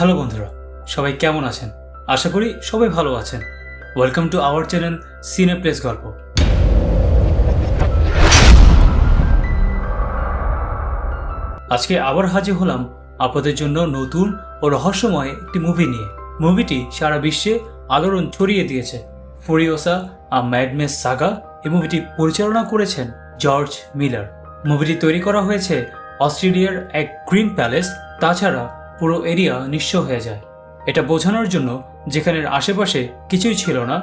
Hello বন্ধুরা, সবাই কেমন আছেন? আশা করি সবাই ভালো আছেন। Welcome to our channel cine place গল্প। আজকে আবার হাজির হলাম আপনাদের জন্য নতুন ও রহস্যময় একটি মুভি নিয়ে। মুভিটি সারা বিশ্বে আলোড়ন ছড়িয়ে দিয়েছে। ফুরিওসা আ ম্যাডমেস সাগা এই মুভিটি পরিচালনা করেছেন জর্জ মিলার মুভিটি তৈরি করা হয়েছে অস্ট্রেলিয়ার এক গ্রিন প্যালেস তাছাড়া পুরো এরিয়া নিঃস্ব হয়ে যায়। এটা বোঝানোর জন্য যেখানের আশেপাশে কিছুই ছিল না,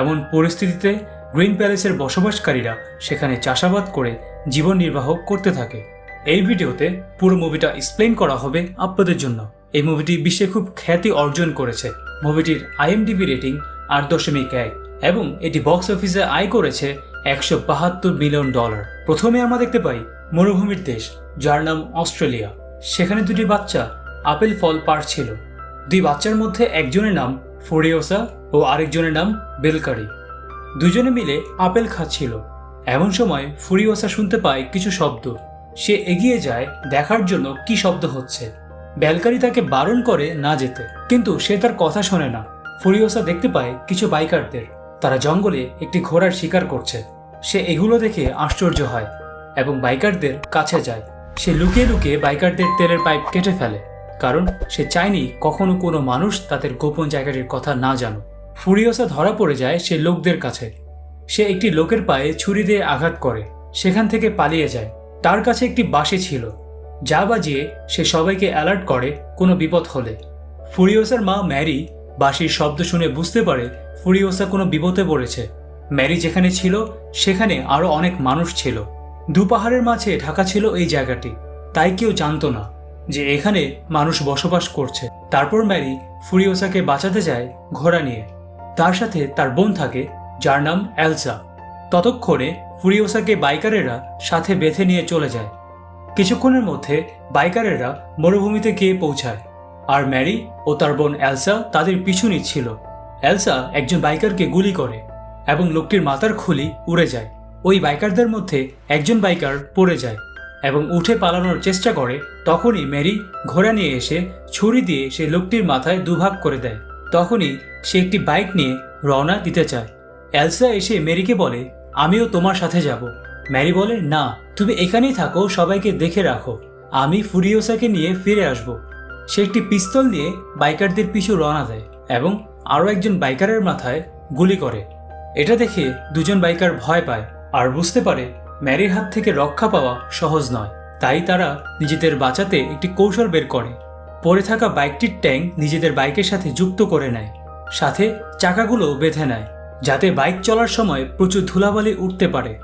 এমন পরিস্থিতিতে গ্রিন প্যালেসের বসবাসকারীরা সেখানে চাষাবাদ করে জীবন নির্বাহ করতে থাকে। এই ভিডিওতে পুরো মুভিটা এক্সপ্লেন করা হবে আপনাদের জন্য। এই মুভিটি বিশ্বে খুব খ্যাতি অর্জন করেছে। মুভিটির আইএমডিবি রেটিং আট দশমিক এক এবং এটি বক্স অফিসে আয় করেছে একশো বাহাত্তর মিলিয়ন ডলার। প্রথমে আমরা দেখতে পাই মরুভূমির দেশ, যার নাম অস্ট্রেলিয়া। সেখানে দুটি বাচ্চা আপেল ফল পাড়ছিল দুই বাচ্চার মধ্যে একজনের নাম ফোরিওসা ও আরেকজনের নাম বেলকারি। দুজনে মিলে আপেল খাচ্ছিল। এমন সময় ফুরিওসা শুনতে পায় কিছু শব্দ। সে এগিয়ে যায় দেখার জন্য কি শব্দ হচ্ছে। বেলকারি তাকে বারণ করে না যেতে। কিন্তু সে তার কথা শোনে না। ফুরিওসা দেখতে পায় কিছু বাইকারদের। তারা জঙ্গলে একটি ঘোড়ার শিকার করছে। সে এগুলো দেখে আশ্চর্য হয় এবং বাইকারদের কাছে যায়। সে লুকিয়ে লুকিয়ে বাইকারদের তেলের পাইপ কেটে ফেলে। কারণ সে চায়নি কখনো কোনো মানুষ তাদের গোপন জায়গাটির কথা না জানুক। ফুরিওসা ধরা পড়ে যায় সে লোকদের কাছে। সে একটি লোকের পায়ে ছুরি দিয়ে আঘাত করে, সেখান থেকে পালিয়ে যায়। তার কাছে একটি বাঁশি ছিল, যা বাজিয়ে সে সবাইকে অ্যালার্ট করে কোনো বিপদ হলে। ফুরিওসার মা ম্যারি বাঁশির শব্দ শুনে বুঝতে পারে ফুরিওসা কোনো বিপদে পড়েছে। ম্যারি যেখানে ছিল, সেখানে আরও অনেক মানুষ ছিল। দু পাহাড়ের মাঝে ঢাকা ছিল এই জায়গাটি, তাই কেউ জানতো না। যে এখানে মানুষ বসবাস করছে। তারপর ম্যারি ফুরিওসাকে বাঁচাতে যায় ঘোড়া নিয়ে। তার সাথে তার বোন থাকে, যার নাম অ্যালসা ততক্ষণে ফুরিওসাকে বাইকারেরা সাথে বেঁধে নিয়ে চলে যায়। কিছুক্ষণের মধ্যে বাইকারেরা মরুভূমিতে গিয়ে পৌঁছায়। আর ম্যারি ও তার বোন এলসা তাদের পিছু নিচ্ছিল। এলসা একজন বাইকারকে গুলি করে এবং লোকটির মাথার খুলি উড়ে যায়। ওই বাইকারদের মধ্যে একজন বাইকার পড়ে যায়। এবং উঠে পালানোর চেষ্টা করে, তখনই ম্যারি ঘোড়া নিয়ে এসে ছুরি দিয়ে সে লোকটির মাথায় দুভাগ করে দেয়। তখনই সে একটি বাইক নিয়ে রওনা দিতে চায়। অ্যালসা এসে মেরিকে বলে, আমিও তোমার সাথে যাব। ম্যারি বলে, না, তুমি এখানেই থাকো, সবাইকে দেখে রাখো। আমি ফুরিওসাকে নিয়ে ফিরে আসব। সে একটি পিস্তল নিয়ে বাইকারদের পিছু রওনা দেয় এবং আরও একজন বাইকারের মাথায় গুলি করে। এটা দেখে দুজন বাইকার ভয় পায়, আর বুঝতে পারে ম্যারির হাত থেকে রক্ষা পাওয়া সহজ নয়। তাই তারা নিজেদের বাঁচাতে একটি কৌশল বের করে। পড়ে থাকা বাইকটির ট্যাঙ্ক নিজেদের বাইকের সাথে যুক্ত করে নেয়। সাথে চাকাগুলো বেঁধে নেয়, যাতে বাইক চলার সময় প্রচুর ধুলাবালি উঠতে পারে,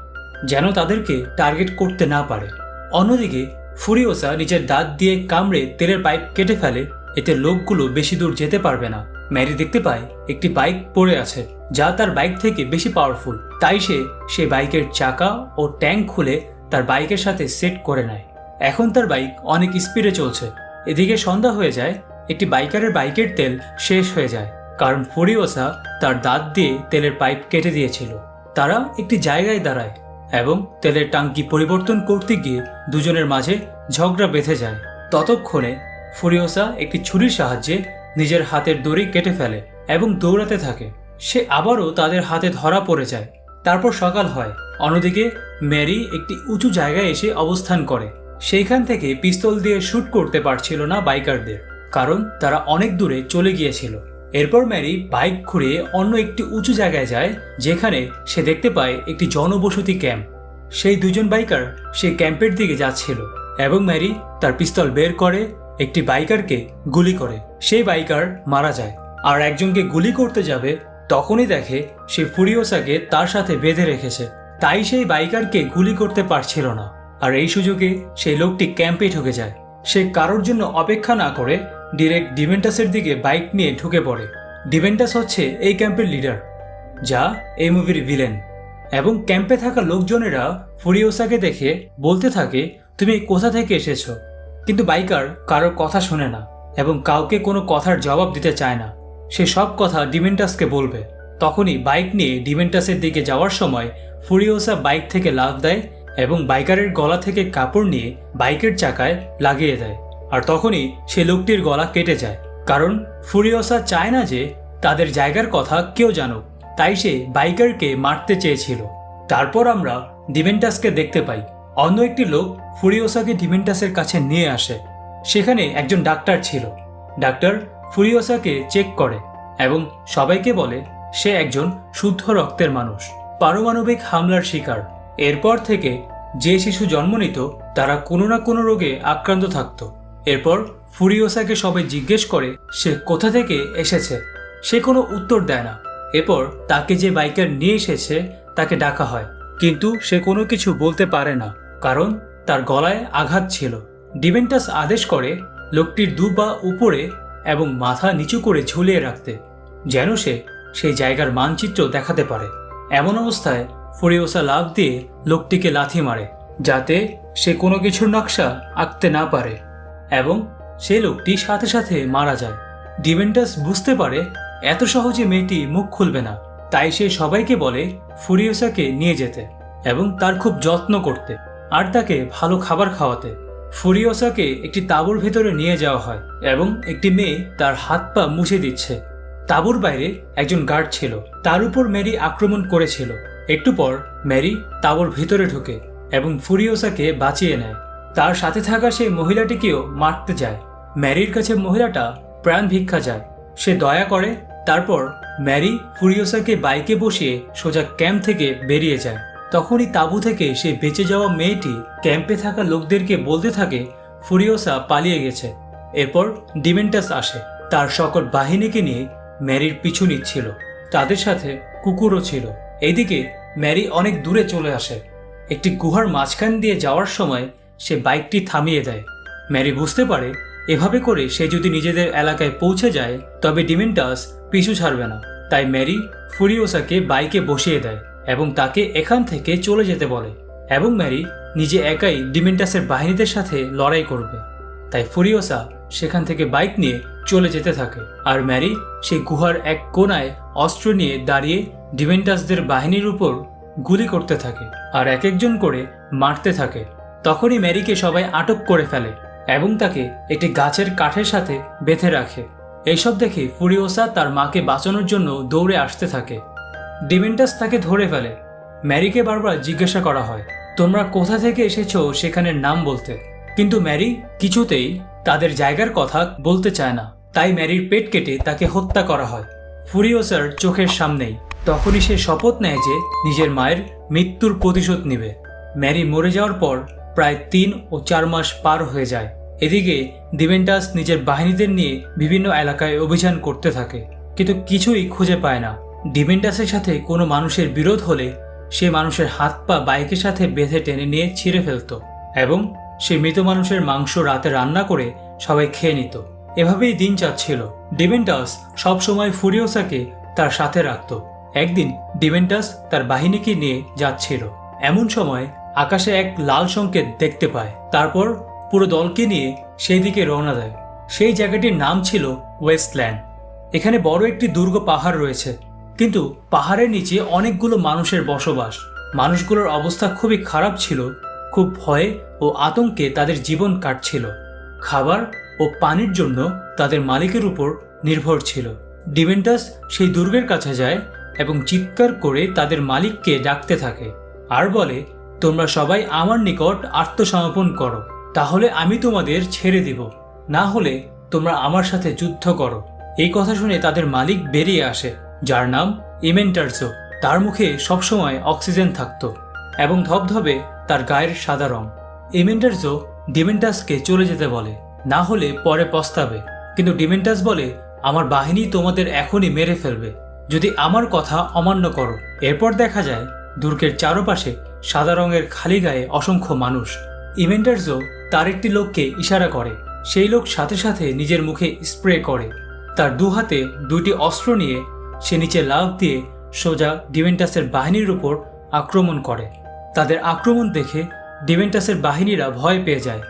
যেন তাদেরকে টার্গেট করতে না পারে। অন্যদিকে, ফুরিওসা নিজের দাঁত দিয়ে কামড়ে তেলের পাইপ কেটে ফেলে, এতে লোকগুলো বেশি দূর যেতে পারবে না। ম্যারি দেখতে পায়, একটি বাইক পড়ে আছে। যা তার বাইক থেকে বেশি পাওয়ারফুল তাই সে সে বাইকের চাকা ও ট্যাঙ্ক খুলে তার বাইকের সাথে সেট করে নেয়। এখন তার বাইক অনেক স্পিডে চলছে। এদিকে সন্ধ্যা হয়ে যায়, একটি বাইকারের বাইকের তেল শেষ হয়ে যায়। কারণ ফুরিওসা তার দাঁত দিয়ে তেলের পাইপ কেটে দিয়েছিল। তারা একটি জায়গায় দাঁড়ায় এবং তেলের টাঙ্কি পরিবর্তন করতে গিয়ে দুজনের মাঝে ঝগড়া বেঁধে যায়। ততক্ষণে ফুরিওসা একটি ছুরির সাহায্যে নিজের হাতের দড়ি কেটে ফেলে এবং দৌড়াতে থাকে। সে আবারও তাদের হাতে ধরা পড়ে যায়। তারপর সকাল হয়। অন্যদিকে, ম্যারি একটি উঁচু জায়গায় এসে অবস্থান করে। সেইখান থেকে পিস্তল দিয়ে শ্যুট করতে পারছিল না বাইকারদের, কারণ তারা অনেক দূরে চলে গিয়েছিল। এরপর ম্যারি বাইক ঘুরিয়ে অন্য একটি উঁচু জায়গায় যায়, যেখানে সে দেখতে পায় একটি জনবসতি ক্যাম্প। সেই দুজন বাইকার সেই ক্যাম্পের দিকে যাচ্ছিল এবং ম্যারি তার পিস্তল বের করে একটি বাইকারকে গুলি করে। সেই বাইকার মারা যায়, আর একজনকে গুলি করতে যাবে তখনই দেখে সে ফুরিওসাকে তার সাথে বেঁধে রেখেছে। তাই সেই বাইকারকে গুলি করতে পারছিল না। আর এই সুযোগে সেই লোকটি ক্যাম্পে ঢুকে যায়। সে কারোর জন্য অপেক্ষা না করে ডিরেক্ট ডিভেন্টাসের দিকে বাইক নিয়ে ঢুকে পড়ে। ডিভেন্টাস হচ্ছে এই ক্যাম্পের লিডার, যা এই মুভির ভিলেন। এবং ক্যাম্পে থাকা লোকজনেরা ফুরিওসাকে দেখে বলতে থাকে, তুমি কোথা থেকে এসেছ? কিন্তু বাইকার কারোর কথা শোনে না এবং কাউকে কোনো কথার জবাব দিতে চায় না। সে সব কথা ডিমেন্টাসকে বলবে। তখনই বাইক নিয়ে ডিমেন্টাসের দিকে যাওয়ার সময় ফুরিওসা বাইক থেকে লাফ দেয় এবং বাইকারের গলা থেকে কাপড় নিয়ে বাইকের চাকায় লাগিয়ে দেয়। আর তখনই সে লোকটির গলা কেটে যায়। কারণ ফুরিওসা চায় না যে তাদের জায়গার কথা কেউ জানুক। তাই সে বাইকারকে মারতে চেয়েছিল। তারপর আমরা ডিমেন্টাসকে দেখতে পাই। অন্য একটি লোক ফুরিওসাকে ডিমেন্টাসের কাছে নিয়ে আসে। সেখানে একজন ডাক্তার ছিল। ডাক্তার ফুরিওসাকে চেক করে এবং সবাইকে বলে, সে একজন শুদ্ধ রক্তের মানুষ। পারমাণবিক হামলার শিকার। এরপর থেকে যে শিশু জন্ম নিত, তারা কোনো না কোনো রোগে আক্রান্ত থাকত। এরপর ফুরিওসাকে সবাই জিজ্ঞেস করে, সে কোথা থেকে এসেছে? সে কোনো উত্তর দেয় না। এরপর তাকে যে বাইকার নিয়ে এসেছে, তাকে ডাকা হয়। কিন্তু সে কোনো কিছু বলতে পারে না, কারণ তার গলায় আঘাত ছিল। ডিভেন্টাস আদেশ করে, লোকটির দু পা উপরে এবং মাথা নিচু করে ঝুলিয়ে রাখতে, যেন সে সেই জায়গার মানচিত্র দেখাতে পারে। এমন অবস্থায় ফরিওসা লাভ দিয়ে লোকটিকে লাথি মারে, যাতে সে কোনো কিছুর নকশা আঁকতে না পারে এবং সে লোকটি সাথে সাথে মারা যায়। ডিভেন্টাস বুঝতে পারে, এত সহজে মেয়েটি মুখ খুলবে না, তাই সে সবাইকে বলে ফুরিওসাকে নিয়ে যেতে এবং তার খুব যত্ন করতে, আর তাকে ভালো খাবার খাওয়াতে। ফুরিওসাকে একটি তাঁবুর ভেতরে নিয়ে যাওয়া হয় এবং একটি মেয়ে তার হাত পা মুছে দিচ্ছে। তাঁবুর বাইরে একজন গার্ড ছিল। তার উপর ম্যারি আক্রমণ করেছিল। একটু পর ম্যারি তাঁবুর ভেতরে ঢোকে এবং ফুরিওসাকে বাঁচিয়ে নেয়। তার সাথে থাকা সেই মহিলাটিকেও মারতে যায়। ম্যারির কাছে মহিলাটা প্রাণ ভিক্ষা যায় সে দয়া করে, তারপর ম্যারি ফুরিওসাকে বাইকে বসিয়ে সোজা ক্যাম্প থেকে বেরিয়ে যায়। তখনই তাঁবু থেকে সে বেঁচে যাওয়া মেয়েটি ক্যাম্পে থাকা লোকদেরকে বলতে থাকে, ফুরিওসা পালিয়ে গেছে। এরপর ডিমেন্টাস আসে। তার সকল বাহিনীকে নিয়ে ম্যারির পিছু নিচ্ছিল। তাদের সাথে কুকুরও ছিল। এইদিকে ম্যারি অনেক দূরে চলে আসে। একটি গুহার মাঝখান দিয়ে যাওয়ার সময় সে বাইকটি থামিয়ে দেয়। ম্যারি বুঝতে পারে, এভাবে করে সে যদি নিজেদের এলাকায় পৌঁছে যায়, তবে ডিমেন্টাস পিছু ছাড়বে না। তাই ম্যারি ফুরিওসাকে বাইকে বসিয়ে দেয়। এবং তাকে এখান থেকে চলে যেতে বলে এবং ম্যারি নিজে একাই ডিমেন্টাসের বাহিনীদের সাথে লড়াই করবে। তাই ফুরিওসা সেখান থেকে বাইক নিয়ে চলে যেতে থাকে আর ম্যারি সেই গুহার এক কোনায় অস্ত্র নিয়ে দাঁড়িয়ে ডিভেন্টাসদের বাহিনীর উপর গুলি করতে থাকে আর এক একজন করে মারতে থাকে। তখনই ম্যারিকে সবাই আটক করে ফেলে এবং তাকে একটি গাছের কাঠের সাথে বেঁধে রাখে। এইসব দেখে ফুরিওসা তার মাকে বাঁচানোর জন্য দৌড়ে আসতে থাকে। ডিভেন্টাস তাকে ধরে ফেলে। ম্যারিকে বারবার জিজ্ঞাসা করা হয়, তোমরা কোথা থেকে এসেছ সেখানের নাম বলতে? কিন্তু ম্যারি কিছুতেই তাদের জায়গার কথা বলতে চায় না। তাই ম্যারির পেট কেটে তাকে হত্যা করা হয়। ফুরিওসার চোখের সামনেই তখনই সে শপথ নেয় যে নিজের মায়ের মৃত্যুর প্রতিশোধ নেবে। ম্যারি মরে যাওয়ার পর প্রায় তিন ও চার মাস পার হয়ে যায়। এদিকে দিভেন্টাস নিজের বাহিনীদের নিয়ে বিভিন্ন এলাকায় অভিযান করতে থাকে, কিন্তু কিছুই খুঁজে পায় না। ডিভেন্টাসের সাথে কোনো মানুষের বিরোধ হলে সে মানুষের হাত পা বাইকের সাথে বেঁধে টেনে নিয়ে ছিঁড়ে ফেলত এবং সে মৃত মানুষের মাংস রাতে রান্না করে সবাই খেয়ে নিত। এভাবেই দিন চাচ্ছিল ডিভেন্টাস সবসময় ফুরিওসাকে তার সাথে রাখত। একদিন ডিভেন্টাস তার বাহিনীকে নিয়ে যাচ্ছিল। এমন সময় আকাশে এক লাল সংকেত দেখতে পায়। তারপর পুরো দলকে নিয়ে সেই দিকে রওনা দেয়। সেই জায়গাটির নাম ছিল ওয়েস্টল্যান্ড। এখানে বড় একটি দুর্গ পাহাড় রয়েছে। কিন্তু পাহাড়ের নিচে অনেকগুলো মানুষের বসবাস। মানুষগুলোর অবস্থা খুবই খারাপ ছিল। খুব ভয়ে ও আতঙ্কে তাদের জীবন কাটছিল। খাবার ও পানির জন্য তাদের মালিকের উপর নির্ভর ছিল। ডিভেন্টাস সেই দুর্গের কাছে যায় এবং চিৎকার করে তাদের মালিককে ডাকতে থাকে। আর বলে, তোমরা সবাই আমার নিকট আত্মসমর্পণ করো। তাহলে আমি তোমাদের ছেড়ে দিব। না হলে তোমরা আমার সাথে যুদ্ধ করো। এই কথা শুনে তাদের মালিক বেরিয়ে আসে। যার নাম ইমেন্টার্সো। তার মুখে সবসময় অক্সিজেন থাকতো এবং ধবধবে তার গায়ের সাদা রং। ইমেন্টার্সো ডিমেন্টাসকে চলে যেতে বলে, না হলে পরে পস্তাবে। কিন্তু ডিমেন্টাস বলে, আমার বাহিনী তোমাদের এখনই মেরে ফেলবে। যদি আমার কথা অমান্য করো। এরপর দেখা যায়, দুর্গের চারপাশে সাদা রঙের খালি গায়ে অসংখ্য মানুষ। ইমেন্টার্সও তার একটি লোককে ইশারা করে। সেই লোক সাথে সাথে নিজের মুখে স্প্রে করে। তার দু হাতে দুইটি অস্ত্র নিয়ে সে নিচে লাভ দিয়ে সোজা ডিভেন্টাসের বাহিনীর উপর আক্রমণ করে। তাদের আক্রমণ দেখে ডিভেন্টাসের বাহিনীরা ভয় পেয়ে যায়।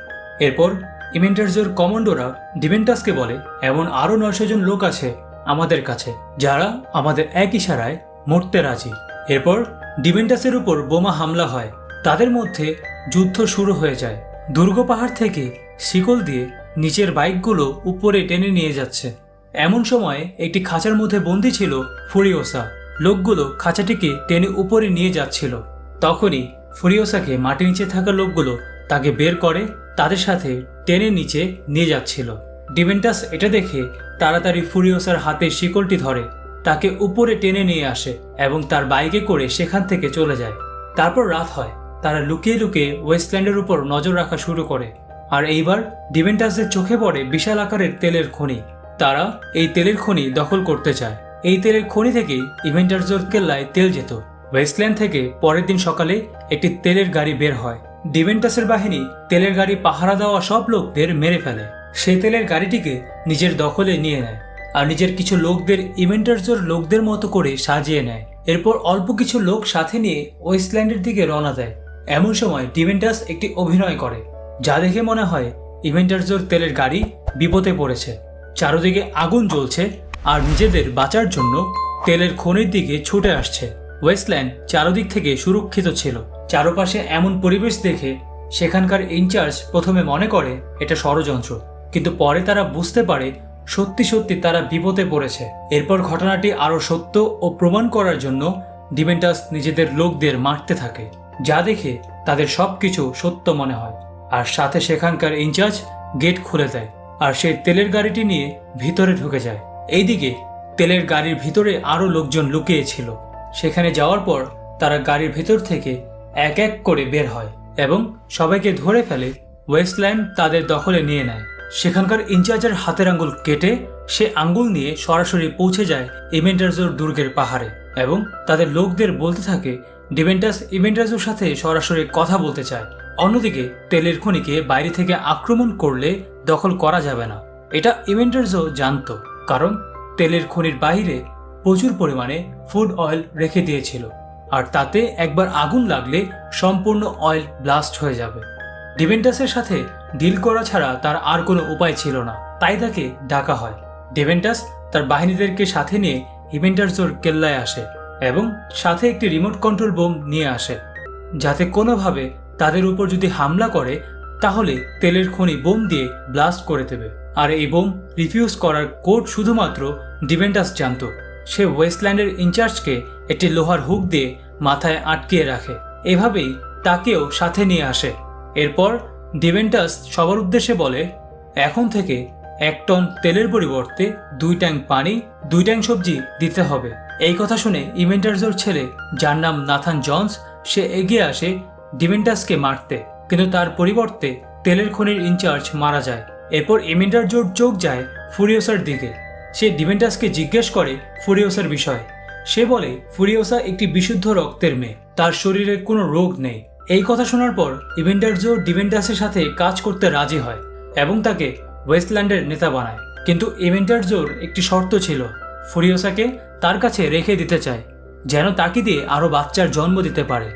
এরপর ইমেন্টার্সের কমান্ডোরা ডিভেন্টাসকে বলে, এমন আরও নয়শো জন লোক আছে আমাদের কাছে, যারা আমাদের এক ইশারায় মরতে রাজি। এরপর ডিভেন্টাসের উপর বোমা হামলা হয়। তাদের মধ্যে যুদ্ধ শুরু হয়ে যায়। দুর্গ পাহাড় থেকে শিকল দিয়ে নিচের বাইকগুলো উপরে টেনে নিয়ে যাচ্ছে। এমন সময় একটি খাঁচার মধ্যে বন্দি ছিল ফুরিওসা। লোকগুলো খাঁচাটিকে টেনে উপরে নিয়ে যাচ্ছিল। তখনই ফুরিওসাকে মাটির নিচে থাকা লোকগুলো তাকে বের করে, তাদের সাথে টেনে নিচে নিয়ে যাচ্ছিল। ডিভেন্টাস এটা দেখে তাড়াতাড়ি ফুরিওসার হাতে শিকলটি ধরে, তাকে উপরে টেনে নিয়ে আসে এবং তার বাইকে করে সেখান থেকে চলে যায়। তারপর রাত হয়, তারা লুকিয়ে লুকিয়ে ওয়েস্টল্যান্ডের উপর নজর রাখা শুরু করে। আর এইবার ডিভেন্টাসের চোখে পড়ে বিশাল আকারের তেলের খনি। তারা এই তেলের খনি দখল করতে চায়। এই তেলের খনি থেকেই ইভেন্টারজোর কেল্লায় তেল যেত। ওয়েস্টল্যান্ড থেকে পরের দিন সকালে একটি তেলের গাড়ি বের হয়। ডিভেন্টাসের বাহিনী তেলের গাড়ি পাহারা দেওয়া সব লোকদের মেরে ফেলে। সেই তেলের গাড়িটিকে নিজের দখলে নিয়ে নেয় আর নিজের কিছু লোকদের ইভেন্টারজোর লোকদের মতো করে সাজিয়ে নেয়। এরপর অল্প কিছু লোক সাথে নিয়ে ওয়েস্টল্যান্ডের দিকে রওনা দেয়। এমন সময় ডিভেন্টাস একটি অভিনয় করে, যা দেখে মনে হয় ইভেন্টারজোর তেলের গাড়ি বিপদে পড়েছে। চারদিকে আগুন জ্বলছে আর নিজেদের বাঁচার জন্য তেলের খনির দিকে ছুটে আসছে। ওয়েস্টল্যান্ড চারদিক থেকে সুরক্ষিত ছিল। চারপাশে এমন পরিবেশ দেখে সেখানকার ইনচার্জ প্রথমে মনে করে এটা ষড়যন্ত্র, কিন্তু পরে তারা বুঝতে পারে সত্যি সত্যি তারা বিপদে পড়েছে। এরপর ঘটনাটি আরও সত্য ও প্রমাণ করার জন্য ডিভেন্টাস নিজেদের লোকদের মারতে থাকে, যা দেখে তাদের সব কিছু সত্য মনে হয়। আর সাথে সেখানকার ইনচার্জ গেট খুলে দেয়। আর সেই তেলের গাড়িটি নিয়ে ভিতরে ঢুকে যায়। এইদিকে তেলের গাড়ির ভিতরে আরও লোকজন লুকিয়েছিল সেখানে যাওয়ার পর তারা গাড়ির ভেতর থেকে এক এক করে বের হয় এবং সবাইকে ধরে ফেলে ওয়েস্টল্যান্ড তাদের দখলে নিয়ে নেয়। সেখানকার ইনচার্জের হাতের আঙ্গুল কেটে সে আঙ্গুল নিয়ে সরাসরি পৌঁছে যায় ইভেন্টার্সোর দুর্গের পাহাড়ে এবং তাদের লোকদের বলতে থাকে ডিভেন্টাস ইভেন্টার্সোর সাথে সরাসরি কথা বলতে চায়। অন্যদিকে তেলের খনিকে বাইরে থেকে আক্রমণ করলে দখল করা যাবে না। এটা ইভেন্টার্সও জানতো, কারণ তেলের খনির বাইরে প্রচুর পরিমাণে ফুড অয়েল রেখে দিয়েছিল, আর তাতে একবার আগুন লাগলে সম্পূর্ণ অয়েল ব্লাস্ট হয়ে যাবে। ডিভেন্টাসের সাথে ডিল করা ছাড়া তার আর কোনো উপায় ছিল না, তাই তাকে ডাকা হয়। ডেভেন্টাস তার বাহিনীদেরকে সাথে নিয়ে ইভেন্টার্সোর কেল্লায় আসে এবং সাথে একটি রিমোট কন্ট্রোল বোম নিয়ে আসে, যাতে কোনোভাবে তাদের উপর যদি হামলা করে তাহলে তেলের খনি বোম দিয়ে ব্লাস্ট করে দেবে। আর এই বোম রিফিউজ করার কোড শুধুমাত্র ডিভেন্টাস জানত। সে ওয়েস্টল্যান্ডের ইনচার্জকে একটি লোহার হুক দিয়ে মাথায় আটকিয়ে রাখে। এভাবেই তাকেও সাথে নিয়ে আসে। এরপর ডিভেন্টাস সবার উদ্দেশ্যে বলে, এখন থেকে এক টন তেলের পরিবর্তে দুই ট্যাঙ্ক পানি, দুই ট্যাঙ্ক সবজি দিতে হবে। এই কথা শুনে ইভেন্টার্সোর ছেলে, যার নাম নাথান জনস, সে এগিয়ে আসে ডিভেন্টাসকে মারতে। কিন্তু তার পরিবর্তে তেলের খনির ইনচার্জ মারা যায়। এরপর ইভেন্টার্সোর চোখ যায় ফুরিওসার দিকে। সে ডিভেন্টাসকে জিজ্ঞেস করে ফুরিওসার বিষয়ে। সে বলে, ফুরিওসা একটি বিশুদ্ধ রক্তের মেয়ে। তার শরীরে কোনো রোগ নেই। এই কথা শোনার পর ইভেন্টার্জো ডিভেন্টাসের সাথে কাজ করতে রাজি হয় এবং তাকে ওয়েস্টল্যান্ডের নেতা বানায়। কিন্তু ইভেন্টার্জোর একটি শর্ত ছিল, ফুরিওসাকে তার কাছে রেখে দিতে চায়, যেন তাকে দিয়ে আরও বাচ্চার জন্ম দিতে পারে।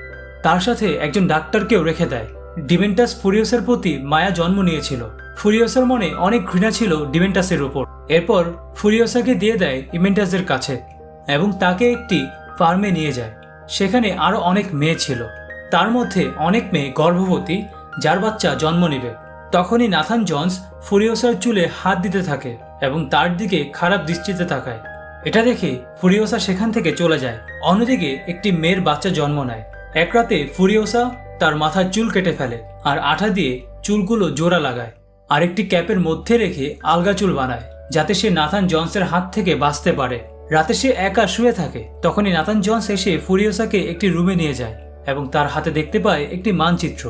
তার সাথে একজন ডাক্তারকেও রেখে দেয়। ডিভেন্টাস ফুরিওসের প্রতি মায়া জন্ম নিয়েছিল। ফুরিওসার মনে অনেক ঘৃণা ছিল ডিভেন্টাসের উপর। এরপর ফুরিওসাকে দিয়ে দেয় ইভেন্টাসের কাছে এবং তাকে একটি ফার্মে নিয়ে যায়। সেখানে আরও অনেক মেয়ে ছিল। তার মধ্যে অনেক মেয়ে গর্ভবতী, যার বাচ্চা জন্ম নেবে। তখনই নাথান জন্স ফুরিওসার চুলে হাত দিতে থাকে এবং তার দিকে খারাপ দৃষ্টিতে তাকায়। এটা দেখে ফুরিওসা সেখান থেকে চলে যায়। অন্যদিকে একটি মেয়ের বাচ্চা জন্ম নেয়। এক রাতে ফুরিওসা তার মাথার চুল কেটে ফেলে আর আঠা দিয়ে চুলগুলো জোড়া লাগায়। আর একটি ক্যাপের মধ্যে রেখে আলগা চুল বানায়, যাতে সে নাথান জনসের হাত থেকে বাঁচতে পারে। রাতে সে একা শুয়ে থাকে, তখনই নাথান জনস এসে ফুরিওসাকে একটি রুমে নিয়ে যায় এবং তার হাতে দেখতে পায় একটি মানচিত্র।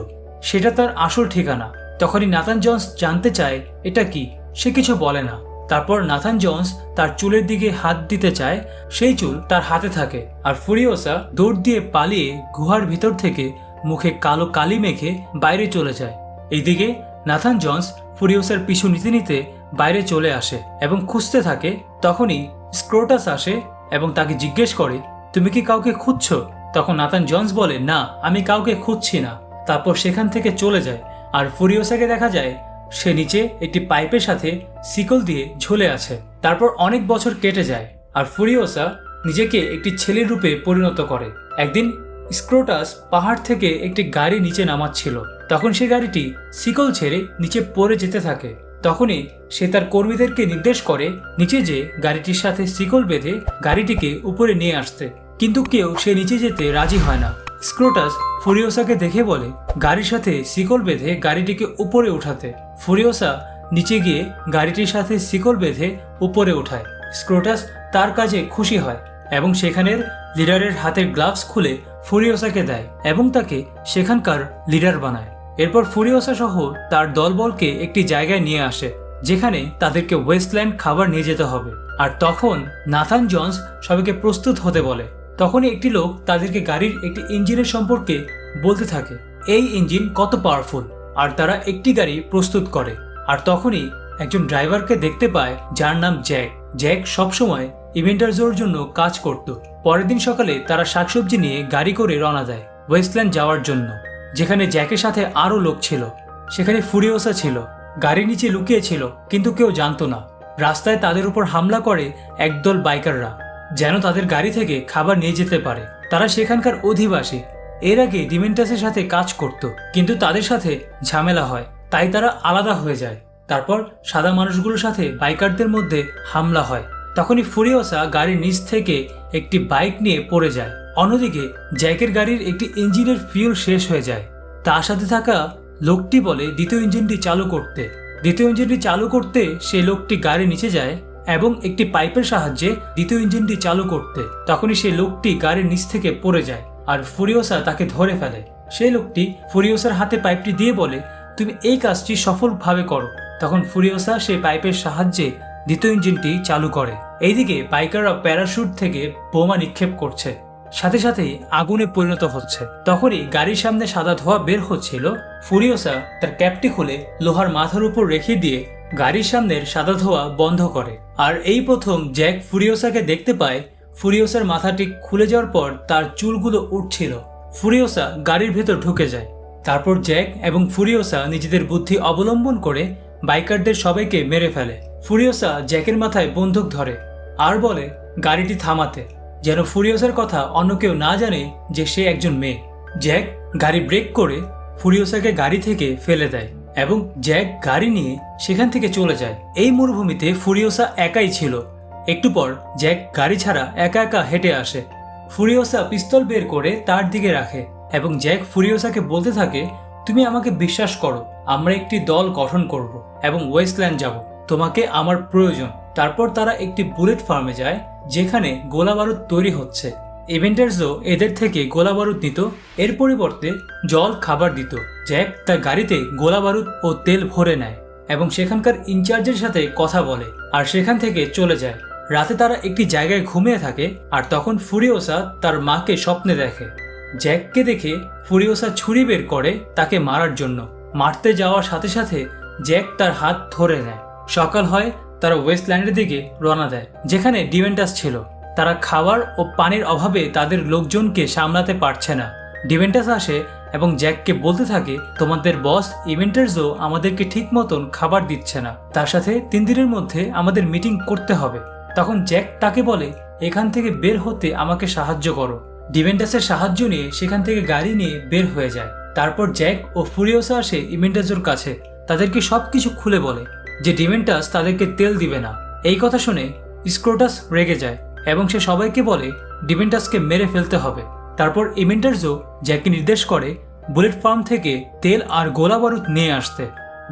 সেটা তার আসল ঠিকানা। তখনই নাথান জনস জানতে চায়, এটা কি? সে কিছু বলে না। তারপর নাথান জনস তার চুলের দিকে হাত দিতে চায়, সেই চুল তার হাতে থাকে আর ফুরিওসা দৌড় দিয়ে পালিয়ে গুহার ভিতর থেকে মুখে কালো কালি মেখে বাইরে চলে যায়। এইদিকে নাথান জনস ফুরিওসার পিছু নিতে নিতে বাইরে চলে আসে এবং খুঁজতে থাকে, তখনই স্ক্রোটাস আসে এবং তাকে জিজ্ঞেস করে, তুমি কি কাউকে খুঁজছো? তখন নাথান জনস বলে, না, আমি কাউকে খুঁজছি না। তারপর সেখান থেকে চলে যায় আর ফুরিওসাকে দেখা যায়, সে নিচে একটি পাইপের সাথে সিকল দিয়ে ঝুলে আছে। তারপর অনেক বছর কেটে যায় আর ফুরিওসা নিজেকে একটি ছেলের রূপে পরিণত করে। একদিন স্ক্রোটাস পাহাড় থেকে একটি গাড়ি নিচে নামাচ্ছিল। তখন সে গাড়িটি সিকল ছেড়ে নিচে পড়ে যেতে থাকে। তখনই সে তার কর্মীদেরকে নির্দেশ করে নিচে যে গাড়িটির সাথে শিকল বেঁধে গাড়িটিকে উপরে নিয়ে আসতে। কিন্তু কেউ সে নিচে যেতে রাজি হয় না। স্ক্রোটাস ফুরিওসাকে দেখে বলে, গাড়ির সাথে শিকল বেঁধে গাড়িটিকে উপরে উঠাতে। ফুরিওসা নিচে গিয়ে গাড়িটির সাথে শিকল বেঁধে উপরে ওঠায়। স্ক্রোটাস তার কাজে খুশি হয়। এবং সেখানের লিডারের হাতের গ্লাভস খুলে ফুরিওসাকে দেয় এবং তাকে সেখানকার লিডার বানায়। এরপর ফুরিওসা সহ তার দলবলকে একটি জায়গায় নিয়ে আসে, যেখানে তাদেরকে ওয়েস্টল্যান্ড খাবার নিয়ে যেতে হবে। আর তখন নাথান জনস সবাইকে প্রস্তুত হতে বলে। তখনই একটি লোক তাদেরকে গাড়ির একটি ইঞ্জিনের সম্পর্কে বলতে থাকে, এই ইঞ্জিন কত পাওয়ারফুল। আর তারা একটি গাড়ি প্রস্তুত করে। আর তখনই একজন ড্রাইভারকে দেখতে পায়, যার নাম জ্যাক। জ্যাক সবসময় ইভেন্টারজোর জন্য কাজ করত। পরের দিন সকালে তারা শাকসবজি নিয়ে গাড়ি করে রওনা দেয় ওয়েস্টল্যান্ড যাওয়ার জন্য, যেখানে জ্যাকের সাথে আরও লোক ছিল। সেখানে ফুরিওসা ছিল, গাড়ির নিচে লুকিয়ে ছিল, কিন্তু কেউ জানতো না। রাস্তায় তাদের উপর হামলা করে একদল বাইকাররা, যেন তাদের গাড়ি থেকে খাবার নিয়ে যেতে পারে। তারা সেখানকার অধিবাসী। এর আগে ডিমেন্টাসের সাথে কাজ করত, কিন্তু তাদের সাথে ঝামেলা হয়, তাই তারা আলাদা হয়ে যায়। তারপর সাদা মানুষগুলোর সাথে বাইকারদের মধ্যে হামলা হয়। তখনই ফুরিওসা গাড়ির নিচ থেকে একটি বাইক নিয়ে পড়ে যায়। অন্যদিকে জ্যাকের গাড়ির একটি ইঞ্জিনের ফিউল শেষ হয়ে যায়। তার সাথে থাকা লোকটি বলে দ্বিতীয় ইঞ্জিনটি চালু করতে। দ্বিতীয় ইঞ্জিনটি চালু করতে সেই লোকটি গাড়ি নিচে যায় এবং একটি পাইপের সাহায্যে দ্বিতীয় ইঞ্জিনটি চালু করতে। তখনই সেই লোকটি গাড়ির নিচ থেকে পড়ে যায় আর ফুরিওসা তাকে ধরে ফেলে। সেই লোকটি ফুরিওসার হাতে পাইপটি দিয়ে বলে, তুমি এই কাজটি সফলভাবে করো। তখন ফুরিওসা সেই পাইপের সাহায্যে দ্বিতীয় ইঞ্জিনটি চালু করে। এইদিকে বাইকাররা প্যারাশুট থেকে বোমা নিক্ষেপ করছে। সাথে সাথেই আগুনে পরিণত হচ্ছে। তখনই গাড়ির সামনে সাদা ধোয়া বের হচ্ছিল। ফুরিওসা তার ক্যাপটি খুলে লোহার মাথার উপর রেখে দিয়ে গাড়ির সামনের সাদা ধোয়া বন্ধ করে। আর এই প্রথম জ্যাক ফুরিওসাকে দেখতে পায় ফুরিওসার মাথাটি খুলে যাওয়ার পর তার চুলগুলো উঠছিল। ফুরিওসা গাড়ির ভেতর ঢুকে যায়। তারপর জ্যাক এবং ফুরিওসা নিজেদের বুদ্ধি অবলম্বন করে বাইকারদের সবাইকে মেরে ফেলে। ফুরিওসা জ্যাকের মাথায় বন্দুক ধরে আর বলে, গাড়িটি থামাতে। যেন ফুরিওসার কথা অন্য কেউ না জানে যে সে একজন মেয়ে। জ্যাক গাড়ি ব্রেক করে ফুরিওসাকে গাড়ি থেকে ফেলে দেয় এবং জ্যাক গাড়ি নিয়ে সেখান থেকে চলে যায়। এই মরুভূমিতে ফুরিওসা একাই ছিল। একটু পর জ্যাক গাড়ি ছাড়া একা একা হেঁটে আসে। ফুরিওসা পিস্তল বের করে তার দিকে রাখে এবং জ্যাক ফুরিওসাকে বলতে থাকে তুমি আমাকে বিশ্বাস করো, আমরা একটি দল গঠন করব এবং ওয়েস্টল্যান্ড যাব। তোমাকে আমার প্রয়োজন। তারপর তারা একটি বুলেট ফার্মে যায়, যেখানে গোলা বারুদ তৈরি হচ্ছে। ইভেন্টার্সও এদের থেকে গোলা বারুদ নিত। এর পরিবর্তে জল খাবার দিত, জ্যাক তার গাড়িতে গোলা বারুদ ও তেল ভরে নেয় এবং সেখানকার ইনচার্জের সাথে কথা বলে আর সেখান থেকে চলে যায়। রাতে তারা একটি জায়গায় ঘুমিয়ে থাকে আর তখন ফুরিওসা তার মাকে স্বপ্নে দেখে। জ্যাককে দেখে ফুরিওসা ছুরি বের করে তাকে মারার জন্য। মারতে যাওয়ার সাথে সাথে জ্যাক তার হাত ধরে নেয়। সকাল হয়, তারা ওয়েস্টল্যান্ডের দিকে রওনা দেয়, যেখানে ডিভেন্টাস ছিল। তারা খাবার ও পানির অভাবে তাদের লোকজনকে সামলাতে পারছে না। ডিভেন্টাস আসে এবং জ্যাককে বলতে থাকে, তোমাদের বস ইভেন্টার্সও আমাদেরকে ঠিক মতন খাবার দিচ্ছে না। তার সাথে তিন দিনের মধ্যে আমাদের মিটিং করতে হবে। তখন জ্যাক তাকে বলে, এখান থেকে বের হতে আমাকে সাহায্য করো। ডিভেন্টাসের সাহায্য নিয়ে সেখান থেকে গাড়ি নিয়ে বের হয়ে যায়। তারপর জ্যাক ও ফুরিওসা আসে ইভেন্টাসের কাছে। তাদেরকে সবকিছু খুলে বলে যে ডিভেন্টাস তাদেরকে তেল দিবে না। এই কথা শুনে স্ক্রোটাস রেগে যায় এবং সে সবাইকে বলে, ডিভেন্টাসকে মেরে ফেলতে হবে। তারপর ইভেন্টার্সও জ্যাককে নির্দেশ করে বুলেট ফার্ম থেকে তেল আর গোলা বারুদ নিয়ে আসতে।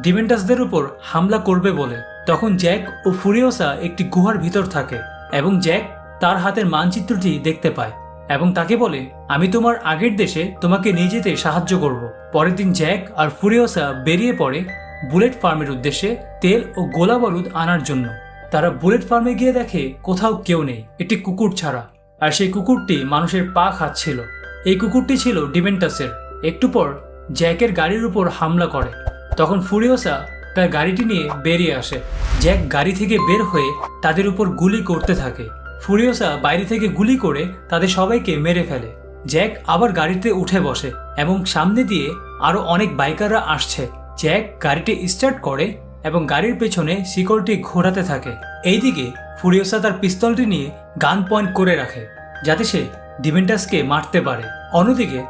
ডিভেন্টাসদের উপর হামলা করবে বলে। তখন জ্যাক ও ফুরিওসা একটি গুহার ভিতর থাকে এবং জ্যাক তার হাতের মানচিত্রটি দেখতে পায়। এবং তাকে বলে, আমি তোমার আগের দেশে তোমাকে নিয়ে যেতে সাহায্য করব। পরের দিন জ্যাক আর ফুরিওসা বেরিয়ে পড়ে বুলেট ফার্মের উদ্দেশ্যে তেল ও গোলা বারুদ আনার জন্য। তারা বুলেট ফার্মে গিয়ে দেখে, কোথাও কেউ নেই, একটি কুকুর ছাড়া। আর সেই কুকুরটি মানুষের পা খাচ্ছিল। এই কুকুরটি ছিল ডিভেন্টাসের একটু পর জ্যাকের গাড়ির উপর হামলা করে। তখন ফুরিওসা তার গাড়িটি নিয়ে বেরিয়ে আসে। জ্যাক গাড়ি থেকে বের হয়ে তাদের উপর গুলি করতে থাকে। ফুরিওসা বাইরে থেকে গুলি করে তাদের সবাইকে মেরে ফেলে। জ্যাক আবার গাড়িতে উঠে বসে এবং সামনে দিয়ে আরও অনেক বাইকাররা আসছে। জ্যাক গাড়িটি স্টার্ট করে এবং গাড়ির পেছনে শিকলটি ঘোরাতে থাকে। এইদিকে ফুরিওসা তার পিস্তলটি নিয়ে গান পয়েন্ট করে রাখে, যাতে সে ডিভেন্টাসকে মারতে পারে। অন্যদিকে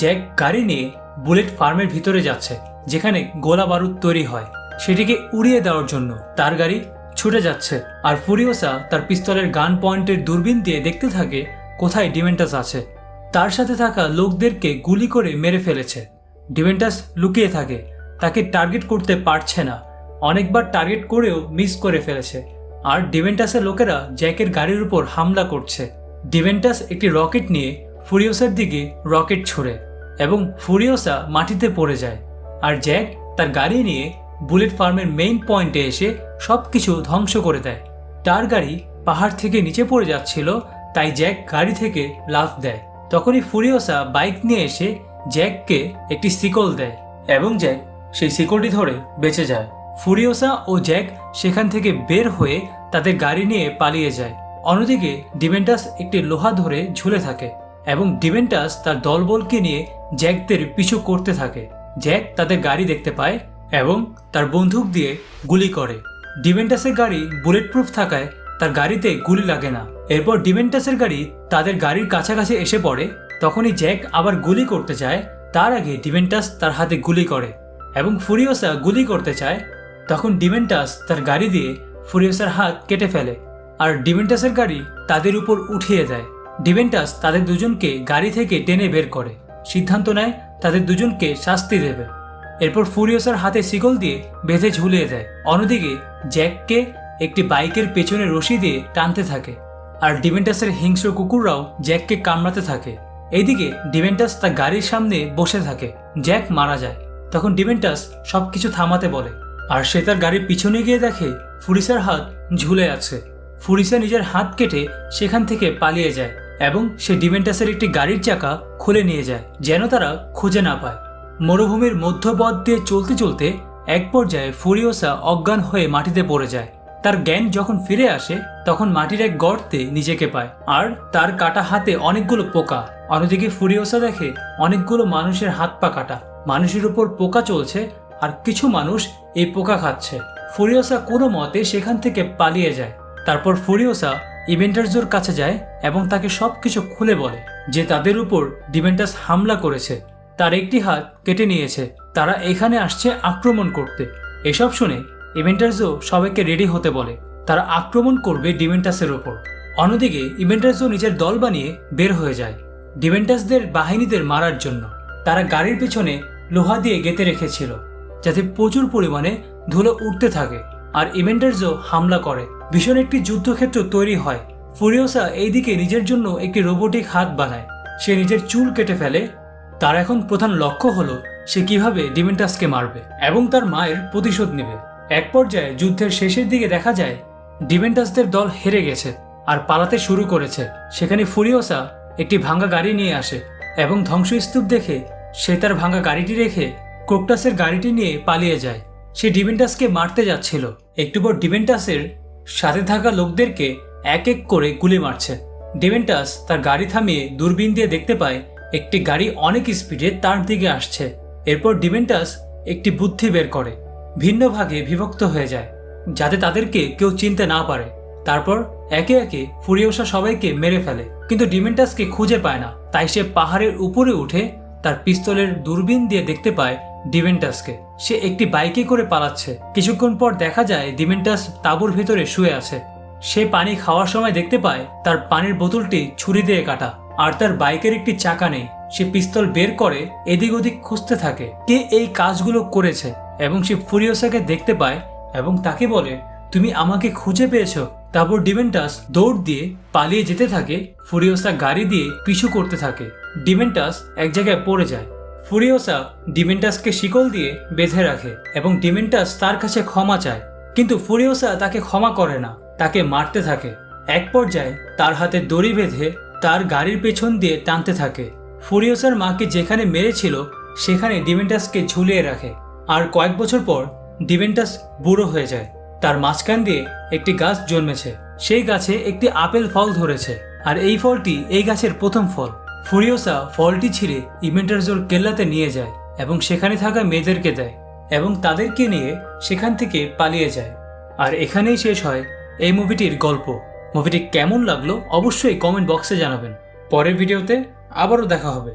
জ্যাক গাড়ি নিয়ে বুলেট ফার্মের ভিতরে যাচ্ছে, যেখানে গোলা বারুদ তৈরি হয়। সেটিকে উড়িয়ে দেওয়ার জন্য তার গাড়ি ছুটে যাচ্ছে আর ফুরিওসা তার পিস্তলের গান পয়েন্টের দূরবীন দিয়ে দেখতে থাকে কোথায় ডিমেন্টাস আছে। তার সাথে থাকা লোকদেরকে গুলি করে মেরে ফেলেছে। ডিমেন্টাস লুকিয়ে থাকে। তাকে টার্গেট করতে পারছে না। অনেকবার টার্গেট করেও মিস করে ফেলেছে। আর ডিভেন্টাসের লোকেরা জ্যাকের গাড়ির উপর হামলা করছে। ডিভেন্টাস একটি রকেট নিয়ে ফুরিওসার দিকে রকেট ছুড়ে এবং ফুরিওসা মাটিতে পড়ে যায়। আর জ্যাক তার গাড়ি নিয়ে বুলেট ফার্মের মেইন পয়েন্টে এসে সব কিছু ধ্বংস করে দেয়। তার গাড়ি পাহাড় থেকে নিচে পড়ে যাচ্ছিল, তাই জ্যাক গাড়ি থেকে লাফ দেয়। তখনই ফুরিওসা বাইক নিয়ে এসে জ্যাককে একটি সিকল দেয় এবং জ্যাক সেই সিকলটি ধরে বেঁচে যায়। ফুরিওসা ও জ্যাক সেখান থেকে বের হয়ে তাদের গাড়ি নিয়ে পালিয়ে যায়। অন্যদিকে ডিভেন্টাস একটি লোহা ধরে ঝুলে থাকে এবং ডিভেন্টাস তার দলবলকে নিয়ে জ্যাকদের পিছু করতে থাকে। জ্যাক তাদের গাড়ি দেখতে পায় এবং তার বন্দুক দিয়ে গুলি করে। ডিভেন্টাসের গাড়ি বুলেট প্রুফ থাকায় তার গাড়িতে গুলি লাগে না। এরপর ডিভেন্টাসের গাড়ি তাদের গাড়ির কাছাকাছি এসে পড়ে। তখনই জ্যাক আবার গুলি করতে চায়। তার আগে ডিভেন্টাস তার হাতে গুলি করে এবং ফুরিওসা গুলি করতে চায়। তখন ডিভেন্টাস তার গাড়ি দিয়ে ফুরিওসার হাত কেটে ফেলে আর ডিভেন্টাসের গাড়ি তাদের উপর উঠিয়ে দেয়। ডিভেন্টাস তাদের দুজনকে গাড়ি থেকে টেনে বের করে। সিদ্ধান্ত নেয় তাদের দুজনকে শাস্তি দেবে। এরপর ফুরিওসার হাতে শিকল দিয়ে বেঁধে ঝুলিয়ে দেয়। অন্যদিকে জ্যাককে একটি বাইকের পেছনে রশি দিয়ে টানতে থাকে। আর ডিভেন্টাসের হিংস্র কুকুররাও জ্যাককে কামড়াতে থাকে। এইদিকে ডিভেন্টাস তার গাড়ির সামনে বসে থাকে। জ্যাক মারা যায়। তখন ডিভেন্টাস সবকিছু থামাতে বলে। আর সে তার গাড়ির পিছনে গিয়ে দেখে ফুরিসার হাত ঝুলে আছে। ফুরিসা নিজের হাত কেটে সেখান থেকে পালিয়ে যায় এবং সে ডিভেন্টাসের একটি গাড়ির চাকা খুলে নিয়ে যায়, যেন তারা খুঁজে না পায়। মরুভূমির মধ্যপথ দিয়ে চলতে চলতে এক পর্যায়ে ফুরিওসা অজ্ঞান হয়ে মাটিতে পড়ে যায়। তার জ্ঞান যখন ফিরে আসে, তখন মাটির এক গর্তে নিজেকে পায়। আর তার কাটা হাতে অনেকগুলো পোকা। অন্যদিকে ফুরিওসা দেখে অনেকগুলো মানুষের হাত পা কাটা। মানুষের উপর পোকা চলছে আর কিছু মানুষ এই পোকা খাচ্ছে। ফুরিওসা কোনো মতে সেখান থেকে পালিয়ে যায়। তারপর ফুরিওসা ইভেন্টার্সোর কাছে যায় এবং তাকে সব কিছু খুলে বলে, যে তাদের উপর ডিভেন্টাস হামলা করেছে। তার একটি হাত কেটে নিয়েছে। তারা এখানে আসছে আক্রমণ করতে। এসব শুনে ইভেন্টার্সও সবাইকে রেডি হতে বলে। তারা আক্রমণ করবে ডিভেন্টাসের ওপর। অন্যদিকে ইভেন্টার্সও নিজের দল বানিয়ে বের হয়ে যায় ডিভেন্টাসদের বাহিনীদের মারার জন্য। তারা গাড়ির পিছনে লোহা দিয়ে গেঁথে রেখেছিল, যাতে প্রচুর পরিমাণে ধুলো উঠতে থাকে। আর ইভেন্টার্সও হামলা করে। ভীষণ একটি যুদ্ধক্ষেত্র তৈরি হয়। ফুরিওসা এইদিকে নিজের জন্য একটি রোবোটিক হাত বানায়। সে নিজের চুল কেটে ফেলে তার এখন প্রধান লক্ষ্য হলো সে কীভাবে ডিমেন্টাসকে মারবে এবং তার মায়ের প্রতিশোধ নেবে। এক পর্যায়ে যুদ্ধের শেষের দিকে দেখা যায়, ডিমেন্টাসদের দল হেরে গেছে আর পালাতে শুরু করেছে। সেখানে ফুরিওসা একটি ভাঙা গাড়ি নিয়ে আসে এবং ধ্বংসস্তূপ দেখে সে তার ভাঙা গাড়িটি রেখে কোকটাসের গাড়িটি নিয়ে পালিয়ে যায়। সে ডিভেন্টাসকে মারতে যাচ্ছিল। একটু পর ডিভেন্টাসের সাথে থাকা লোকদেরকে এক এক করে গুলি মারছে। ডিভেন্টাস তার গাড়ি থামিয়ে দূরবীন দিয়ে দেখতে পায় একটি গাড়ি অনেক স্পিডে তার দিকে আসছে। এরপর ডিমেন্টাস একটি বুদ্ধি বের করে, ভিন্ন ভাগে বিভক্ত হয়ে যায়, যাতে তাদেরকে কেউ চিনতে না পারে। তারপর একে একে ফুরিওসা সবাইকে মেরে ফেলে, কিন্তু ডিমেন্টাসকে খুঁজে পায় না। তাই সে পাহাড়ের উপরে উঠে তার পিস্তলের দূরবীন দিয়ে দেখতে পায় ডিভেন্টাসকে। সে একটি বাইকে করে পালাচ্ছে। কিছুক্ষণ পর দেখা যায় ডিমেন্টাস তাঁবুর ভেতরে শুয়ে আছে। সে পানি খাওয়ার সময় দেখতে পায় তার পানির বোতলটি ছুরি দিয়ে কাটা। আর তার বাইকের একটি চাকা নেই। সে পিস্তল বের করে এদিক ওদিক খুঁজতে থাকে। কে এই কাজগুলো করেছে এবং সে ফুরিওসাকে দেখতে পায় এবং তাকে বলে, তুমি আমাকে খুঁজে পেয়েছ। তারপর ডিভেন্টাস দৌড় দিয়ে পালিয়ে যেতে থাকে। ফুরিওসা গাড়ি দিয়ে পিছু করতে থাকে। ডিভেন্টাস এক জায়গায় পড়ে যায়। ফুরিওসা ডিমেন্টাসকে শিকল দিয়ে বেঁধে রাখে এবং ডিমেন্টাস তার কাছে ক্ষমা চায়। কিন্তু ফুরিওসা তাকে ক্ষমা করে না, তাকে মারতে থাকে। এক পর্যায়ে তার হাতে দড়ি বেঁধে তার গাড়ির পেছন দিয়ে টানতে থাকে। ফুরিওসার মাকে যেখানে মেরেছিল, সেখানে ডিমেন্টাসকে ঝুলিয়ে রাখে। আর কয়েক বছর পর ডিমেন্টাস বুড়ো হয়ে যায়। তার মাঝখান দিয়ে একটি গাছ জন্মেছে। সেই গাছে একটি আপেল ফল ধরেছে। আর এই ফলটি এই গাছের প্রথম ফল। ফুরিওসা ফলটি ছিঁড়ে ইমেন্টারজোর কেল্লাতে নিয়ে যায় এবং সেখানে থাকা মেয়েদেরকে দেয় এবং তাদেরকে নিয়ে সেখান থেকে পালিয়ে যায়। আর এখানেই শেষ হয় এই মুভিটির গল্প। মুভিটি কেমন লাগল অবশ্যই কমেন্ট বক্সে জানাবেন। পরের ভিডিওতে আবারও দেখা হবে।